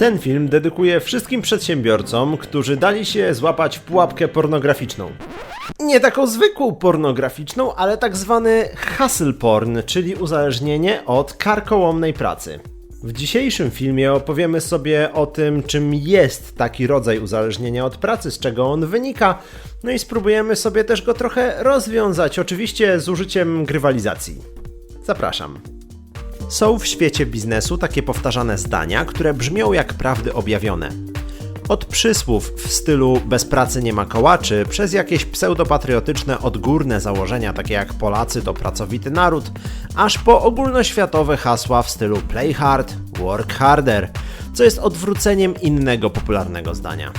Ten film dedykuję wszystkim przedsiębiorcom, którzy dali się złapać w pułapkę pornograficzną. Nie taką zwykłą pornograficzną, ale tak zwany hustle porn, czyli uzależnienie od karkołomnej pracy. W dzisiejszym filmie opowiemy sobie o tym, czym jest taki rodzaj uzależnienia od pracy, z czego on wynika, no i spróbujemy sobie też go trochę rozwiązać, oczywiście z użyciem grywalizacji. Zapraszam. Są w świecie biznesu takie powtarzane zdania, które brzmią jak prawdy objawione. Od przysłów w stylu bez pracy nie ma kołaczy, przez jakieś pseudopatriotyczne odgórne założenia takie jak Polacy to pracowity naród, aż po ogólnoświatowe hasła w stylu play hard, work harder, co jest odwróceniem innego popularnego zdania.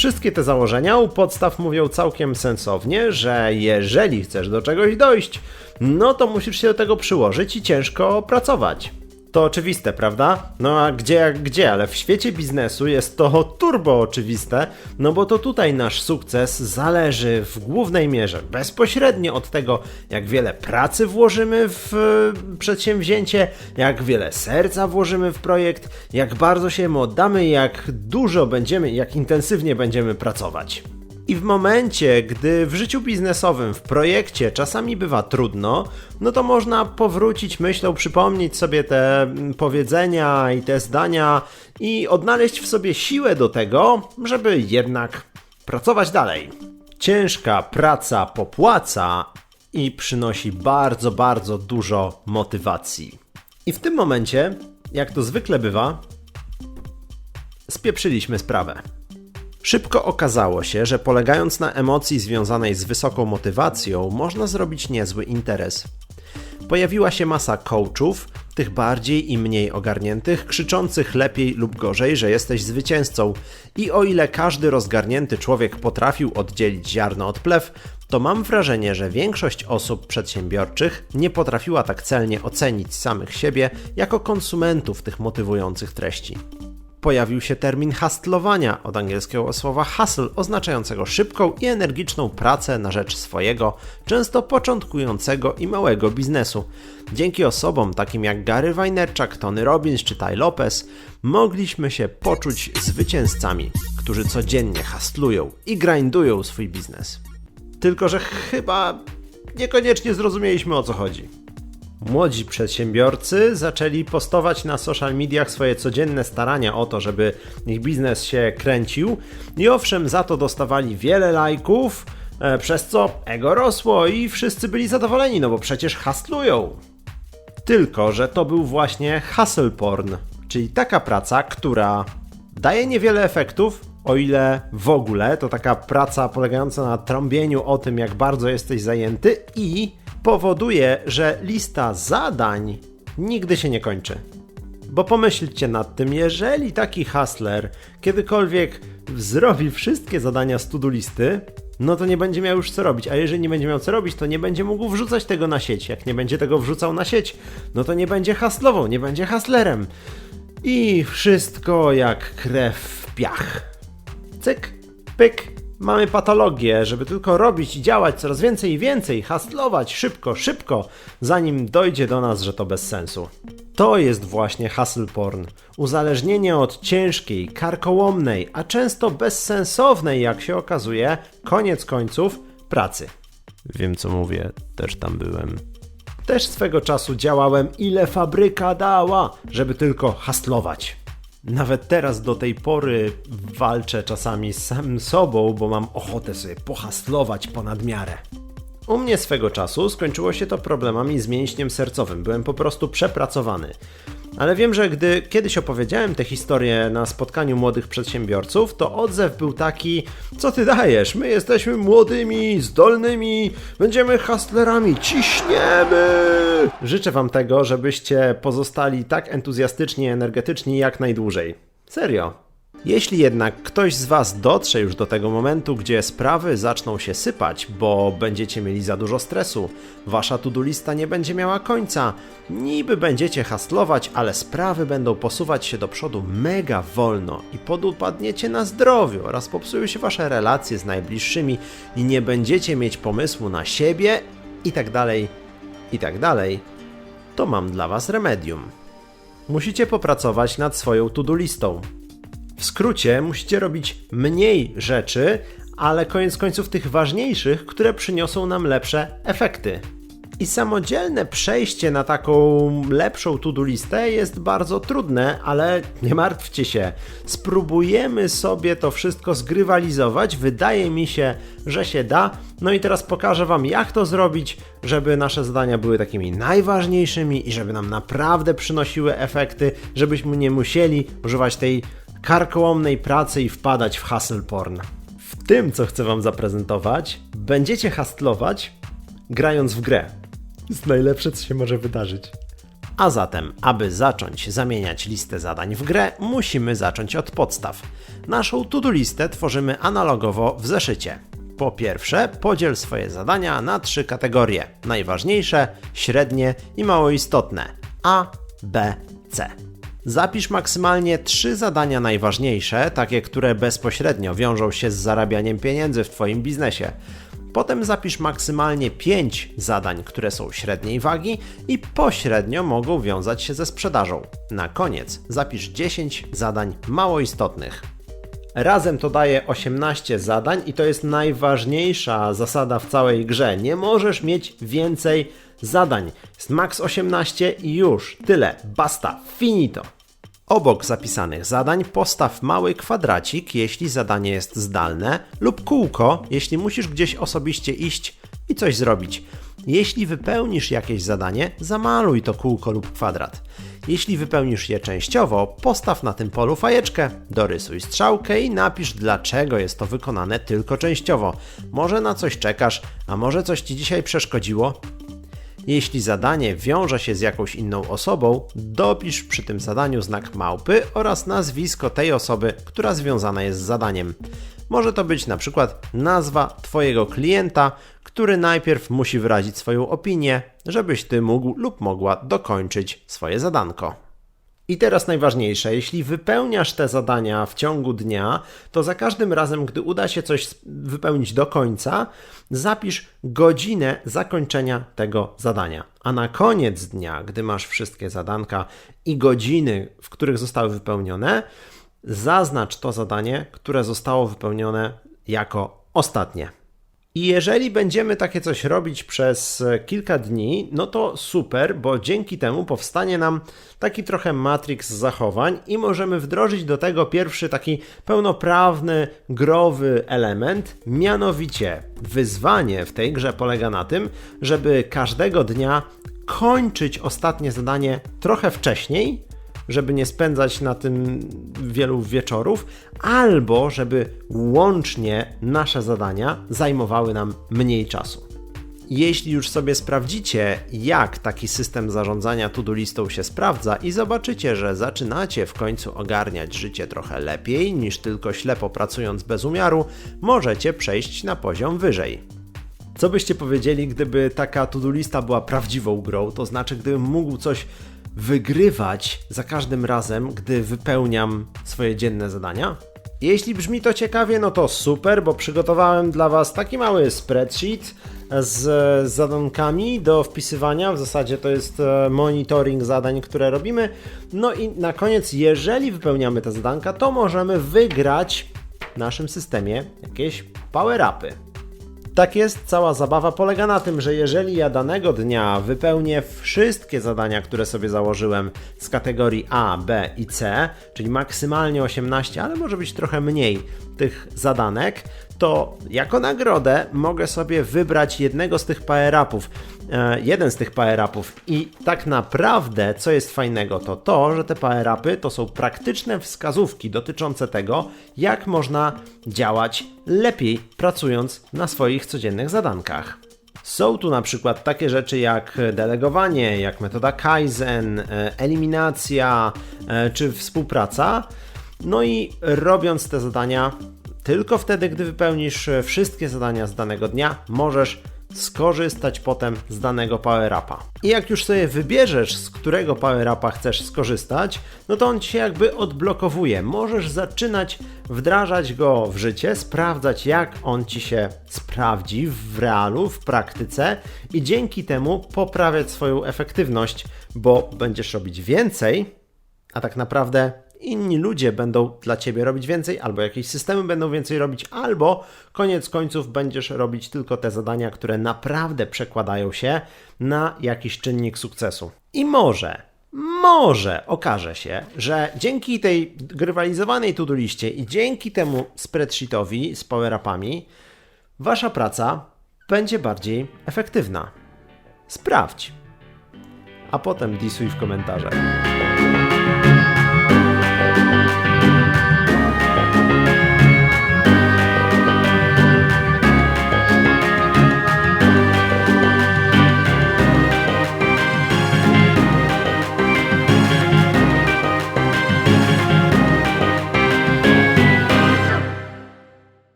Wszystkie te założenia u podstaw mówią całkiem sensownie, że jeżeli chcesz do czegoś dojść, no to musisz się do tego przyłożyć i ciężko pracować. To oczywiste, prawda? No a gdzie jak gdzie, ale w świecie biznesu jest to turbo oczywiste, no bo to tutaj nasz sukces zależy w głównej mierze bezpośrednio od tego, jak wiele pracy włożymy w e, przedsięwzięcie, jak wiele serca włożymy w projekt, jak bardzo się mu oddamy, jak dużo będziemy, jak intensywnie będziemy pracować. I w momencie, gdy w życiu biznesowym, w projekcie czasami bywa trudno, no to można powrócić myślą, przypomnieć sobie te mm, powiedzenia i te zdania i odnaleźć w sobie siłę do tego, żeby jednak pracować dalej. Ciężka praca popłaca i przynosi bardzo, bardzo dużo motywacji. I w tym momencie, jak to zwykle bywa, spieprzyliśmy sprawę. Szybko okazało się, że polegając na emocji związanej z wysoką motywacją, można zrobić niezły interes. Pojawiła się masa coachów, tych bardziej i mniej ogarniętych, krzyczących lepiej lub gorzej, że jesteś zwycięzcą. I o ile każdy rozgarnięty człowiek potrafił oddzielić ziarno od plew, to mam wrażenie, że większość osób przedsiębiorczych nie potrafiła tak celnie ocenić samych siebie jako konsumentów tych motywujących treści pojawił się termin hustlowania od angielskiego słowa hustle, oznaczającego szybką i energiczną pracę na rzecz swojego, często początkującego i małego biznesu. Dzięki osobom takim jak Gary Vaynerchuk, Tony Robbins czy Ty Lopez mogliśmy się poczuć zwycięzcami, którzy codziennie hustlują i grindują swój biznes. Tylko, że chyba niekoniecznie zrozumieliśmy o co chodzi. Młodzi przedsiębiorcy zaczęli postować na social mediach swoje codzienne starania o to, żeby ich biznes się kręcił i owszem, za to dostawali wiele lajków, e, przez co ego rosło i wszyscy byli zadowoleni, no bo przecież hustlują. Tylko, że to był właśnie hustle porn, czyli taka praca, która daje niewiele efektów, o ile w ogóle to taka praca polegająca na trąbieniu o tym, jak bardzo jesteś zajęty i powoduje, że lista zadań nigdy się nie kończy. Bo pomyślcie nad tym, jeżeli taki hustler kiedykolwiek zrobi wszystkie zadania z to-do listy, no to nie będzie miał już co robić. A jeżeli nie będzie miał co robić, to nie będzie mógł wrzucać tego na sieć. Jak nie będzie tego wrzucał na sieć, no to nie będzie hustlował, nie będzie hustlerem. I wszystko jak krew w piach. Cyk, pyk, mamy patologię, żeby tylko robić i działać coraz więcej i więcej, hustlować szybko, szybko, zanim dojdzie do nas, że to bez sensu. To jest właśnie hustle porn. Uzależnienie od ciężkiej, karkołomnej, a często bezsensownej, jak się okazuje, koniec końców, pracy. Wiem co mówię, też tam byłem. Też swego czasu działałem ile fabryka dała, żeby tylko hustlować. Nawet teraz do tej pory walczę czasami z samym sobą, bo mam ochotę sobie pohaslować ponad miarę. U mnie swego czasu skończyło się to problemami z mięśniem sercowym. Byłem po prostu przepracowany. Ale wiem, że gdy kiedyś opowiedziałem tę historię na spotkaniu młodych przedsiębiorców, to odzew był taki: Co ty dajesz? My jesteśmy młodymi, zdolnymi, będziemy hustlerami, ciśniemy! Życzę Wam tego, żebyście pozostali tak entuzjastyczni i energetyczni jak najdłużej. Serio. Jeśli jednak ktoś z Was dotrze już do tego momentu, gdzie sprawy zaczną się sypać, bo będziecie mieli za dużo stresu, Wasza to-do lista nie będzie miała końca, niby będziecie hastlować, ale sprawy będą posuwać się do przodu mega wolno i podupadniecie na zdrowiu oraz popsują się Wasze relacje z najbliższymi i nie będziecie mieć pomysłu na siebie i tak dalej, i tak to mam dla Was remedium. Musicie popracować nad swoją to-do listą W skrócie, musicie robić mniej rzeczy, ale koniec końców tych ważniejszych, które przyniosą nam lepsze efekty. I samodzielne przejście na taką lepszą to-do listę jest bardzo trudne, ale nie martwcie się. Spróbujemy sobie to wszystko zgrywalizować. Wydaje mi się, że się da. No i teraz pokażę Wam, jak to zrobić, żeby nasze zadania były takimi najważniejszymi i żeby nam naprawdę przynosiły efekty, żebyśmy nie musieli używać tej karkołomnej pracy i wpadać w hustle porn. W tym, co chcę Wam zaprezentować, będziecie hastlować grając w grę. Jest najlepsze, co się może wydarzyć. A zatem, aby zacząć zamieniać listę zadań w grę, musimy zacząć od podstaw. Naszą to-do listę tworzymy analogowo w zeszycie. Po pierwsze, podziel swoje zadania na trzy kategorie: najważniejsze, średnie i mało istotne A, B, C. Zapisz maksymalnie trzy zadania najważniejsze, takie, które bezpośrednio wiążą się z zarabianiem pieniędzy w Twoim biznesie. Potem zapisz maksymalnie 5 zadań, które są średniej wagi i pośrednio mogą wiązać się ze sprzedażą. Na koniec zapisz 10 zadań mało istotnych. Razem to daje 18 zadań i to jest najważniejsza zasada w całej grze. Nie możesz mieć więcej zadań. Jest max 18 i już. Tyle. Basta. Finito. Obok zapisanych zadań postaw mały kwadracik, jeśli zadanie jest zdalne, lub kółko, jeśli musisz gdzieś osobiście iść i coś zrobić. Jeśli wypełnisz jakieś zadanie, zamaluj to kółko lub kwadrat. Jeśli wypełnisz je częściowo, postaw na tym polu fajeczkę, dorysuj strzałkę i napisz dlaczego jest to wykonane tylko częściowo. Może na coś czekasz, a może coś ci dzisiaj przeszkodziło? Jeśli zadanie wiąże się z jakąś inną osobą, dopisz przy tym zadaniu znak małpy oraz nazwisko tej osoby, która związana jest z zadaniem. Może to być na przykład nazwa Twojego klienta, który najpierw musi wyrazić swoją opinię, żebyś Ty mógł lub mogła dokończyć swoje zadanko. I teraz najważniejsze, jeśli wypełniasz te zadania w ciągu dnia, to za każdym razem, gdy uda się coś wypełnić do końca, zapisz godzinę zakończenia tego zadania. A na koniec dnia, gdy masz wszystkie zadanka i godziny, w których zostały wypełnione, zaznacz to zadanie, które zostało wypełnione jako ostatnie. I jeżeli będziemy takie coś robić przez e, kilka dni, no to super, bo dzięki temu powstanie nam taki trochę matrix zachowań i możemy wdrożyć do tego pierwszy taki pełnoprawny, growy element, mianowicie wyzwanie w tej grze polega na tym, żeby każdego dnia kończyć ostatnie zadanie trochę wcześniej, żeby nie spędzać na tym wielu wieczorów, albo żeby łącznie nasze zadania zajmowały nam mniej czasu. Jeśli już sobie sprawdzicie, jak taki system zarządzania to-do listą się sprawdza i zobaczycie, że zaczynacie w końcu ogarniać życie trochę lepiej niż tylko ślepo pracując bez umiaru, możecie przejść na poziom wyżej. Co byście powiedzieli, gdyby taka to-do lista była prawdziwą grą, to znaczy gdybym mógł coś wygrywać za każdym razem, gdy wypełniam swoje dzienne zadania? Jeśli brzmi to ciekawie, no to super, bo przygotowałem dla Was taki mały spreadsheet z zadankami do wpisywania. W zasadzie to jest e, monitoring zadań, które robimy. No i na koniec, jeżeli wypełniamy te zadanka, to możemy wygrać w naszym systemie jakieś power-upy. Tak jest, cała zabawa polega na tym, że jeżeli ja danego dnia wypełnię wszystkie zadania, które sobie założyłem z kategorii A, B i C, czyli maksymalnie 18, ale może być trochę mniej tych zadanek, to jako nagrodę mogę sobie wybrać jednego z tych power-upów, e, jeden z tych power-upów i tak naprawdę co jest fajnego to to, że te power-upy to są praktyczne wskazówki dotyczące tego, jak można działać lepiej pracując na swoich codziennych zadankach. Są tu na przykład takie rzeczy jak delegowanie, jak metoda Kaizen, e, eliminacja e, czy współpraca. No i robiąc te zadania, tylko wtedy, gdy wypełnisz e, wszystkie zadania z danego dnia, możesz skorzystać potem z danego power-upa. I jak już sobie wybierzesz, z którego power-upa chcesz skorzystać, no to on ci się jakby odblokowuje. Możesz zaczynać wdrażać go w życie, sprawdzać jak on ci się sprawdzi w realu, w praktyce i dzięki temu poprawiać swoją efektywność, bo będziesz robić więcej, a tak naprawdę inni ludzie będą dla ciebie robić więcej, albo jakieś systemy będą więcej robić, albo koniec końców będziesz robić tylko te zadania, które naprawdę przekładają się na jakiś czynnik sukcesu. I może, może okaże się, że dzięki tej grywalizowanej to-do liście i dzięki temu spreadsheetowi z power-upami, wasza praca będzie bardziej efektywna. Sprawdź. A potem disuj w komentarzach.